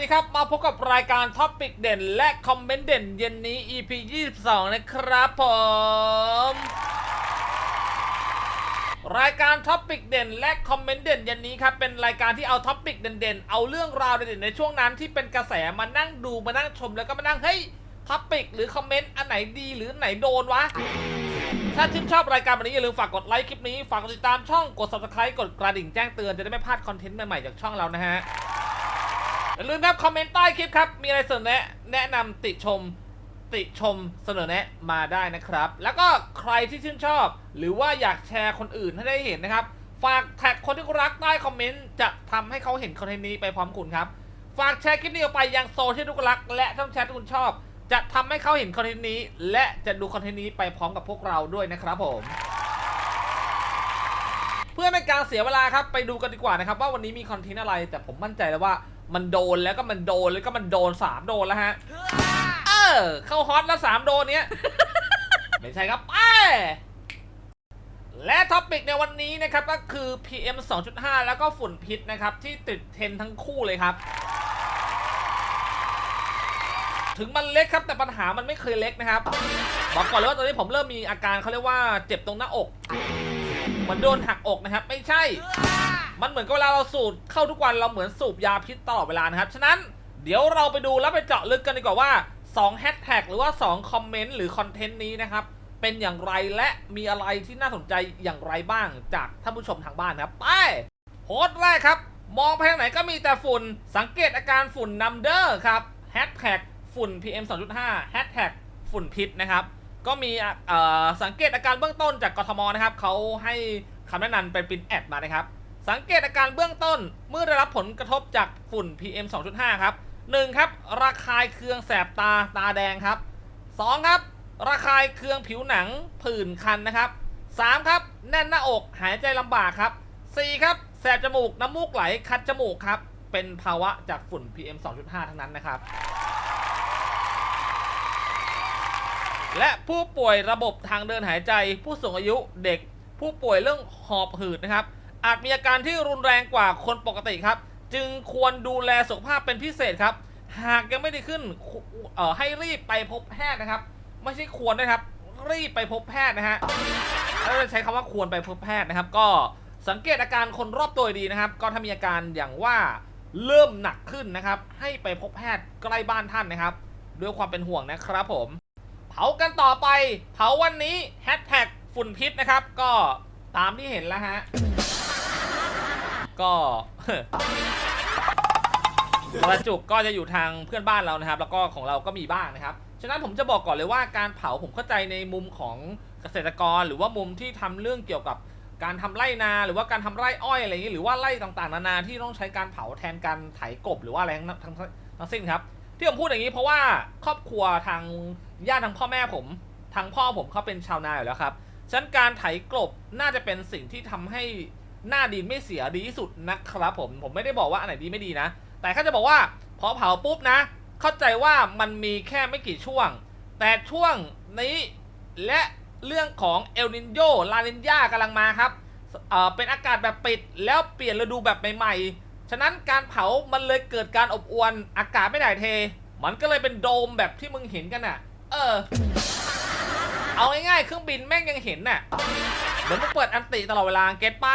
ดีครับ มาพบกับรายการท็อปิกเด่น และคอมเมนต์เด่นเย็นนี้ EP 22 นะครับผม รายการท็อปิกเด่น และคอมเมนต์เด่นเย็นนี้ครับ เป็นรายการที่เอาท็อปิกเด่นๆ เอาเรื่องราวเด่นๆ ในช่วงนั้นที่เป็นกระแสมานั่งดูมานั่งชมแล้วก็มานั่งเฮ้ยท็อปิกหรือคอมเมนต์อันไหนดีหรือไหนโดนวะถ้าชื่นชอบรายการวันนี้อย่าลืมฝากกดไลค์คลิปนี้ ฝากกดติดตามช่อง กด subscribe กดกระดิ่งแจ้งเตือนจะได้ไม่พลาดคอนเทนต์ใหม่ๆจากช่องเรานะฮะ อย่าลืมครับ คอมเมนต์ใต้คลิปครับ มีอะไรเสนอแนะ แนะนำติชม ติชมเสนอแนะมาได้นะครับ แล้วก็ใครที่ชื่นชอบ หรือว่าอยากแชร์คนอื่นให้ได้เห็นนะครับ ฝากแท็กคนที่คุณรักใต้คอมเมนต์จะทำให้เขาเห็นคอนเทนต์นี้ไปพร้อมคุณครับ ฝากแชร์คลิปนี้ออกไปยังโซเชียลที่คุณรัก และช่องแชทที่คุณชอบ จะทำให้เขาเห็นคอนเทนต์นี้ และจะดูคอนเทนต์นี้ไปพร้อมกับพวกเราด้วยนะครับผมเพื่อไม่การเสียเวลาครับไปดูกันดีกว่านะครับว่าวันนี้มีคอนเทนต์อะไร แต่ผมมั่นใจแล้วว่า มันโดนแล้วก็มันโดนแล้วก็มันโดนสามโดนแล้วฮะ เออ เข้าฮอตแล้วสามโดนเนี้ย ไม่ใช่ครับเอ้ยและท็อปิกในวันนี้นะครับก็คือ PM 2.5 แล้วก็ฝุ่นพิษนะครับ ที่ติดเทรนด์ทั้งคู่เลยครับ ถึงมันเล็กครับแต่ปัญหามันไม่เคยเล็กนะครับ บอกก่อนเลยว่าตอนนี้ผมเริ่มมีอาการเขาเรียกว่าเจ็บตรงหน้าอก เหมือนโดนหักอกนะครับ ไม่ใช่ มันเหมือนกับเวลาเราสูดเข้าทุกวันเราเหมือนสูบยาพิษตลอดเวลานะครับ ฉะนั้นเดี๋ยวเราไปดูแล้วไปเจาะลึกกันดีกว่าว่า2แฮชแท็กหรือว่า 2 คอมเมนต์หรือคอนเทนต์นี้นะครับ เป็นอย่างไรและมีอะไรที่น่าสนใจอย่างไรบ้างจากท่านผู้ชมทางบ้านครับ ไปโพสต์แรกครับ มองไปทางไหนก็มีแต่ฝุ่น สังเกตอาการฝุ่นนัมเดอร์ครับแฮชแท็กฝุ่น PM 2.5แฮชแท็กฝุ่นพิษนะครับ ก็มีอะเอ่อสังเกตอาการเบื้องต้นจากกทมนะครับเขาให้คำแนะนำเป็นปรินแอดมานะครับ สังเกตอาการเบื้องต้นเมื่อได้รับผลกระทบจากฝุ่น PM 2.5 ครับ 1. ครับระคายเคืองแสบตาตาแดงครับ 2. ครับระคายเคืองผิวหนังผื่นคันนะครับ 3. ครับแน่นหน้าอกหายใจลำบากครับ 4. ครับแสบจมูกน้ำมูกไหลคัดจมูกครับ เป็นภาวะจากฝุ่น PM 2.5 ทั้งนั้นนะครับ และผู้ป่วยระบบทางเดินหายใจ ผู้สูงอายุเด็ก ผู้ป่วยเรื่องหอบหืดนะครับ อาจมีอาการที่รุนแรงกว่าคนปกติครับ จึงควรดูแลสุขภาพเป็นพิเศษครับ หากยังไม่ไดีขึ้นเอ่อให้รีบไปพบแพทย์นะครับ ไม่ใช่ควรนะครับ รีบไปพบแพทย์นะฮะแล้วจะใช้คำว่าควรไปพบแพทย์นะครับ ก็สังเกตอาการคนรอบตัวดีนะครับ ก็ถ้ามีอาการอย่างว่าเริ่มหนักขึ้นนะครับ ให้ไปพบแพทย์ใกล้บ้านท่านนะครับ ด้วยความเป็นห่วงนะครับผม เผากันต่อไป เผาวันนี้แฮชแท็กฝุ่นพิษนะครับ ก็ตามที่เห็นแล้วฮะ ก็ประจุก็จะอยู่ทางเพื่อนบ้านเรานะครับ แล้วก็ของเราก็มีบ้างนะครับ ฉะนั้นผมจะบอกก่อนเลยว่าการเผาผมเข้าใจในมุมของเกษตรกร หรือว่ามุมที่ทำเรื่องเกี่ยวกับการทำไร่นา หรือว่าการทำไร่อ้อยอะไรอย่างนี้ หรือว่าไร่ต่างๆ นานาที่ต้องใช้การเผาแทนการไถกบหรือว่าอะไรทั้งทั้งทั้งสิ้นครับ ที่ผมพูดอย่างนี้เพราะว่าครอบครัวทางญาติทางพ่อแม่ผมทางพ่อผมเขาเป็นชาวนาอยู่แล้วครับ ฉะนั้นการไถกลบน่าจะเป็นสิ่งที่ทำให้ หน้าดินไม่เสียดีที่สุดนะครับผมผมไม่ได้บอกว่าอันไหนดีไม่ดีนะ แต่เขาจะบอกว่าพอเผาปุ๊บนะ เข้าใจว่ามันมีแค่ไม่กี่ช่วง แต่ช่วงนี้และเรื่องของเอลนินโยลานินยากำลังมาครับเเป็นอากาศแบบปิดแล้วเปลี่ยนฤดูแบบใหม่ๆ ฉะนั้นการเผามันเลยเกิดการอบอวนอากาศไม่ถ่ายเท มันก็เลยเป็นโดมแบบที่มึงเห็นกันน่ะ เออ เอาง่ายๆเครื่องบินแม่งยังเห็นน่ะเหมือนมึงเปิดอันติตลอดเวลาเก็ตปะ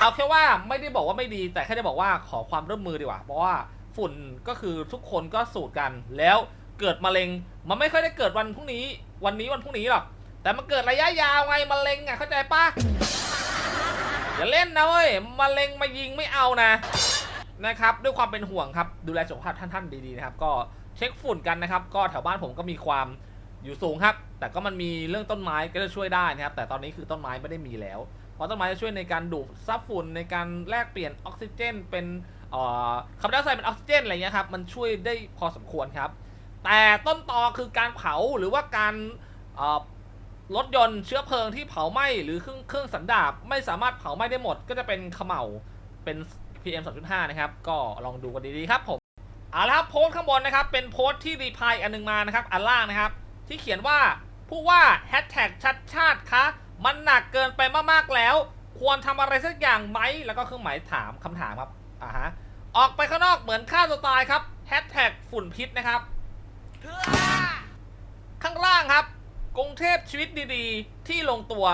เอาแค่ว่าไม่ได้บอกว่าไม่ดีแต่แค่จะบอกว่าขอความร่วมมือดีกว่า เพราะว่าฝุ่นก็คือทุกคนก็สูดกัน แล้วเกิดมะเร็ง มันไม่ค่อยได้เกิดวันพรุ่งนี้ วันนี้วันพรุ่งนี้หรอกแต่มันเกิดระยะยาวไงมะเร็งอะเข้าใจปะอย่าเล่นนะเว้ยมะเร็งมายิงไม่เอานะนะครับ ด้วยความเป็นห่วงครับดูแลสุขภาพท่านๆดีๆนะครับ ก็เช็คฝุ่นกันนะครับ ก็แถวบ้านผมก็มีความ อยู่สูงครับ แต่ก็มันมีเรื่องต้นไม้ก็จะช่วยได้นะครับ แต่ตอนนี้คือต้นไม้ไม่ได้มีแล้ว เพราะต้นไม้จะช่วยในการดูดซับฝุ่นในการแลกเปลี่ยนออกซิเจน เป็นคาร์บอนไดออกไซด์เป็นออกซิเจนอะไรเงี้ยครับ มันช่วยได้พอสมควรครับ แต่ต้นตอคือการเผาหรือว่าการรถยนต์เชื้อเพลิงที่เผาไหม้หรือเครื่องเครื่องสันดาปไม่สามารถเผาไหม้ได้หมด ก็จะเป็นเขม่าเป็น PM 2.5 นะครับ ก็ลองดูกันดีๆครับผมเอาละครับโพสต์ข้างบนนะครับ เป็นโพสต์ที่รีพายอันหนึงมานะครับ อันล่างนะครับ ที่เขียนว่าผู้ว่าแฮชแท็กชัดชาติคะมันหนักเกินไปมากๆแล้ว ควรทำอะไรสักอย่างไหมแล้วก็เครื่องหมายถามคำถามครับอ่าฮะออกไปข้างนอกเหมือนฆ่าตัวตายครับแฮชแท็กฝุ่นพิษนะครับข้างล่างครับ กรุงเทพชีวิตดีๆ ที่ลงตัว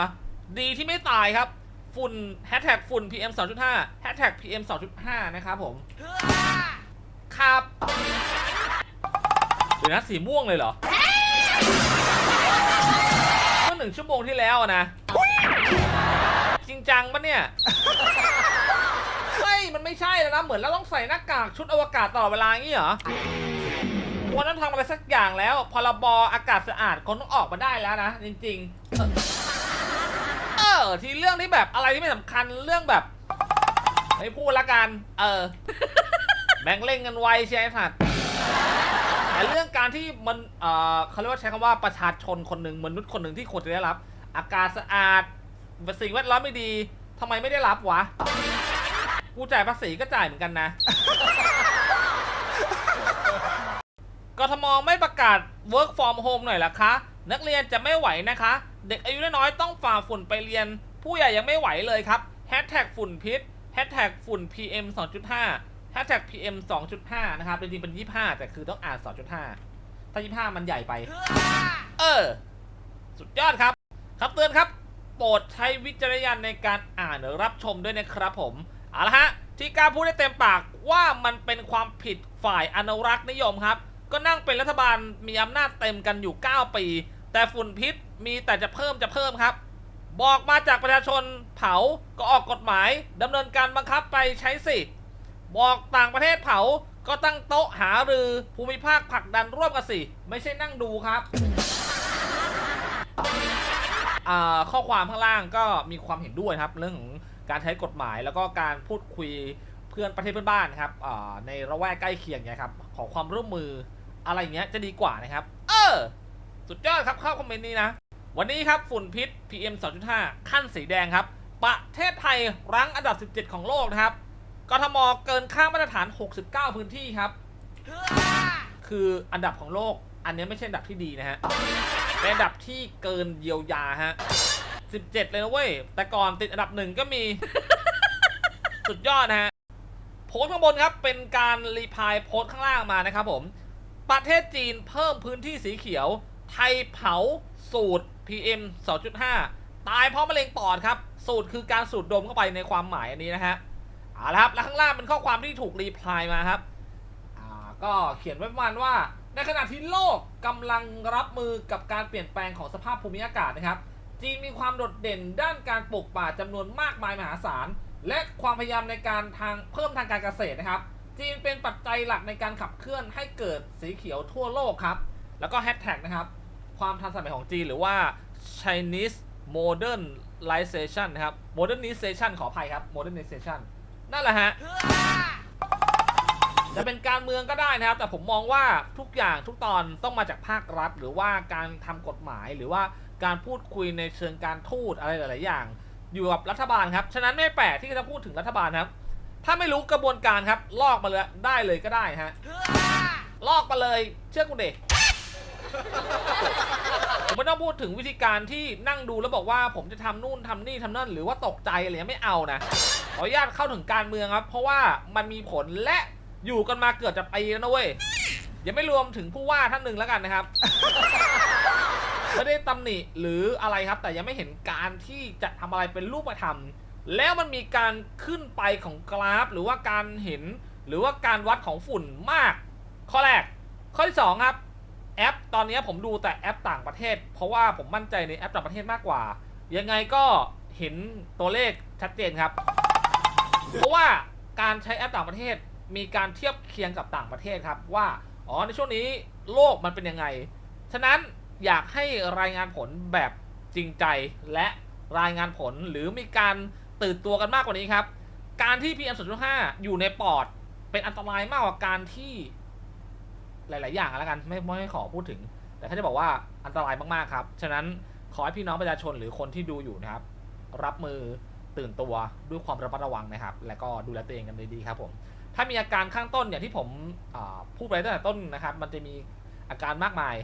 ดีที่ไม่ตายครับ ฝุ่นแฮชแท็กฝุ่น PM 2.5แฮชแท็ก PM 2.5 นะครับผมครับเดี๋ยวนะสีม่วงเลยเหรอ เมื่อหนึ่งชั่วโมงที่แล้วอะนะ จริงจังปะเนี่ย ไม่มันไม่ใช่แล้วนะ เหมือนเราต้องใส่หน้ากากชุดอวกาศตลอดเวลาอย่างนี้เหรอควรต้องทำอะไรสักอย่างแล้ว พรบอากาศสะอาดคนต้องออกมาได้แล้วนะ จริง ๆ เออ ทีเรื่องที่แบบอะไรที่ไม่สำคัญเรื่องแบบ ไม่พูดละกัน เออ แบ่งเล่นกันไวใช่ไหมสัตว์ แต่เรื่องการที่มันเออเขาเรียกว่าใช้คำว่าประชาชนคนหนึ่งมนุษย์คนหนึ่งที่ควรจะได้รับ อากาศสะอาดสิ่งแวดล้อมไม่ดีทำไมไม่ได้รับวะ กูจ่ายภาษีก็จ่ายเหมือนกันนะ กทมไม่ประกาศ work from home หน่อยละคะ นักเรียนจะไม่ไหวนะคะ เด็กอายุน้อยๆต้องฝ่าฝุ่นไปเรียน ผู้ใหญ่ยังไม่ไหวเลยครับ hashtag ฝุ่นพิษ hashtag ฝุ่น PM 2.5 hashtag PM 2.5 นะครับจริงๆเป็น 25 แต่คือต้องอ่าน 2.5 ถ้า 25 มันใหญ่ไป เออ สุดยอดครับครับเตือนครับ โปรดใช้วิจารณญาณในการอ่านหรือรับชมด้วยนะครับผม เอาละฮะ ที่กล้าพูดได้เต็มปากว่ามันเป็นความผิดฝ่ายอนุรักษ์นิยมครับ ก็นั่งเป็นรัฐบาลมีอำนาจเต็มกันอยู่ 9 ปี แต่ฝุ่นพิษมีแต่จะเพิ่มจะเพิ่มครับบอกมาจากประชาชนเผาก็ออกกฎหมายดำเนินการบังคับไปใช้สิ บอกต่างประเทศเผา ก็ตั้งโต๊ะหารือภูมิภาคผลักดันร่วมกันสิ ไม่ใช่นั่งดูครับข้อความข้างล่างก็มีความเห็นด้วยครับ เรื่องของการใช้กฎหมายแล้วก็การพูดคุยเพื่อนประเทศเพื่อนบ้านครับในระแวกใกล้เคียงเนี่ยครับ ขอความร่วมมืออะไรอย่างเงี้ยจะดีกว่านะครับ เออ สุดยอดครับเข้าคอมเมนต์นี้นะ วันนี้ครับฝุ่นพิษ PM 2.5 ขั้นสีแดงครับ ประเทศไทยรั้งอันดับ 17 ของโลกนะครับ กทมเกินค่ามาตรฐาน 69 พื้นที่ครับ คืออันดับของโลก อันนี้ไม่ใช่อันดับที่ดีนะฮะ เป็นอันดับที่เกินเยียวยาฮะ 17 เลยนะเว้ย แต่ก่อนติดอันดับหนึ่งก็มี สุดยอดนะฮะ โพสต์ข้างบนครับ เป็นการรีพลายโพสต์ข้างล่างมานะครับผม ประเทศจีนเพิ่มพื้นที่สีเขียว ไทยเผาสูตร PM 2.5 ตายเพราะมะเร็งปอดครับ สูตรคือการสูดดมเข้าไปในความหมายอันนี้นะฮะ เอาละครับ แล้วข้างล่างเป็นข้อความที่ถูกรีพลายมาครับ อ่า ก็เขียนไว้ประมาณว่า ในขณะที่โลกกำลังรับมือกับการเปลี่ยนแปลงของสภาพภูมิอากาศนะครับ จีนมีความโดดเด่นด้านการปลูกป่าจำนวนมากมายมหาศาล และความพยายามในการทางเพิ่มทางการเกษตรนะครับ จีนเป็นปัจจัยหลักในการขับเคลื่อนให้เกิดสีเขียวทั่วโลกครับ แล้วก็แฮชแท็กนะครับ ความทันสมัยของจีนหรือว่า Chinese modernization นะครับ modernization ขออภัยครับ modernization นั่นแหละฮะจะเป็นการเมืองก็ได้นะครับ แต่ผมมองว่าทุกอย่างทุกตอนต้องมาจากภาครัฐ หรือว่าการทำกฎหมายหรือว่าการพูดคุยในเชิงการทูตอะไรหลาย ๆ อย่าง อยู่กับรัฐบาลครับ ฉะนั้นไม่แปลกที่จะพูดถึงรัฐบาลครับ ถ้าไม่รู้กระบวนการครับ ลอกมาเลยได้เลยก็ได้ฮะลอกมาเลย เชื่อกูเด็ก ไม่ต้องพูดถึงวิธีการที่นั่งดูแล้วบอกว่าผมจะทำนู่นทำนี่ทำนั่น หรือว่าตกใจอะไรไม่เอานะขออนุญาตเข้าถึงการเมืองครับ เพราะว่ามันมีผลและอยู่กันมาเกือบจะปีแล้วนะเว้ยยังไม่รวมถึงผู้ว่าท่านหนึ่งแล้วกันนะครับไม่ได้ตำหนิหรืออะไรครับ แต่ยังไม่เห็นการที่จะทำอะไรเป็นรูปธรรม แล้วมันมีการขึ้นไปของกราฟ หรือว่าการเห็น หรือว่าการวัดของฝุ่นมาก ข้อแรก ข้อที่สองครับ แอปตอนนี้ผมดูแต่แอปต่างประเทศ เพราะว่าผมมั่นใจในแอปต่างประเทศมากกว่า ยังไงก็เห็นตัวเลขชัดเจนครับ เพราะว่าการใช้แอปต่างประเทศมีการเทียบเคียงกับต่างประเทศครับว่าอ๋อในช่วงนี้โลกมันเป็นยังไง ฉะนั้นอยากให้รายงานผลแบบจริงใจและรายงานผลหรือมีการตื่นตัวกันมากกว่านี้ครับ การที่ PM 2.5 อยู่ในปอด เป็นอันตรายมากกว่าการที่ หลาย ๆ อย่างแล้วกันไม่ไม่ขอพูดถึง แต่ถ้าจะบอกว่าอันตรายมากๆครับ ฉะนั้นขอให้พี่น้องประชาชนหรือคนที่ดูอยู่นะครับ รับมือตื่นตัวด้วยความระมัดระวังนะครับ และก็ดูแลตัวเองกันดีๆครับผมถ้ามีอาการข้างต้นอย่างที่ผมพูดไปตั้งแต่ต้นนะครับ มันจะมีอาการมากมาย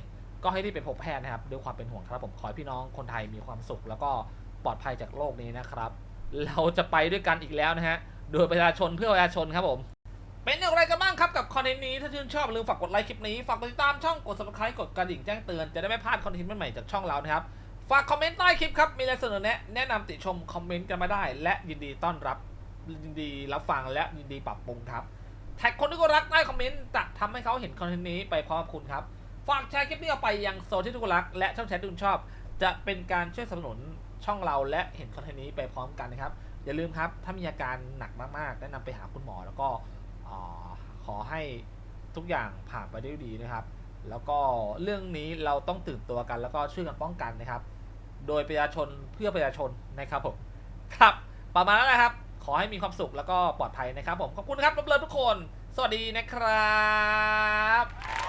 ก็ให้รีบไปพบแพทย์นะครับด้วยความเป็นห่วงครับผมขอให้พี่น้องคนไทยมีความสุข แล้วก็ปลอดภัยจากโรคนี้นะครับ เราจะไปด้วยกันอีกแล้วนะฮะโดยประชาชนเพื่อประชาชนครับผม เป็นอย่างไรกันบ้างครับกับคอนเทนต์นี้ ถ้าชื่นชอบลืมฝากกดไลค์คลิปนี้ ฝากกดติดตามช่องกด subscribe กดกระดิ่งแจ้งเตือน จะได้ไม่พลาดคอนเทนต์ใหม่ๆจากช่องเรานะครับ ฝากคอมเมนต์ใต้คลิปครับ มีอะไรเสนอแนะ แนะนำติชมคอมเมนต์กันมาได้ และยินดีต้อนรับ ยินดีรับฟังและยินดีปรับปรุงครับ แท็กคนที่ก็รักใต้คอมเมนต์จะทำให้เขาเห็นคอนเทนต์นี้ไปพร้อมคุณครับ ฝากแชร์คลิปนี้ออกไปยังโซนที่ทุกคนรัก และช่องแชทที่คุณชอบ จะเป็นการช่วยสนับสนุนช่องเราและเห็นคอนเทนต์นี้ไปพร้อมกันนะครับ อย่าลืมครับ ถ้ามีอาการหนักมากๆแนะนำไปหาคุณหมอแล้วก็ อขอให้ทุกอย่างผ่านไปได้ดีนะครับ แล้วก็เรื่องนี้เราต้องตื่นตัวกัน แล้วก็ช่วยกันป้องกันนะครับ โดยประชาชนเพื่อประชาชนนะครับผมครับประมาณนั้นแหละครับ ขอให้มีความสุขแล้วก็ปลอดภัยนะครับผมขอบคุณครับรับเลยทุกคน สวัสดีนะครับ